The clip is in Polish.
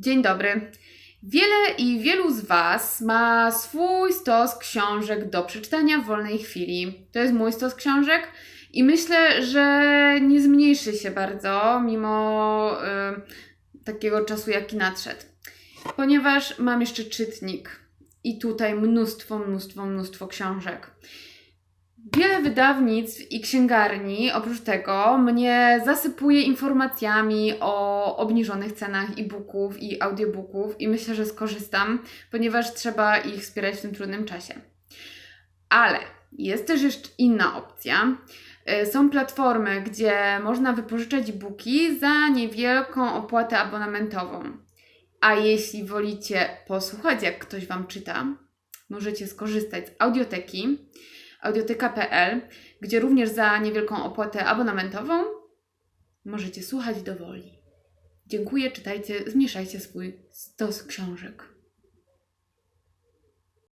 Dzień dobry. Wiele i wielu z Was ma swój stos książek do przeczytania w wolnej chwili. To jest mój stos książek i myślę, że nie zmniejszy się bardzo mimo y, takiego czasu, jaki nadszedł. Ponieważ mam jeszcze czytnik i tutaj mnóstwo, mnóstwo, mnóstwo książek. Wiele wydawnictw i księgarni oprócz tego mnie zasypuje informacjami o obniżonych cenach e-booków i audiobooków i myślę, że skorzystam, ponieważ trzeba ich wspierać w tym trudnym czasie. Ale jest też jeszcze inna opcja. Y, Są platformy, gdzie można wypożyczać e-booki za niewielką opłatę abonamentową. A jeśli wolicie posłuchać, jak ktoś Wam czyta, możecie skorzystać z audioteki audioteka.pl, gdzie również za niewielką opłatę abonamentową możecie słuchać dowoli. Dziękuję, czytajcie, zmniejszajcie swój stos książek.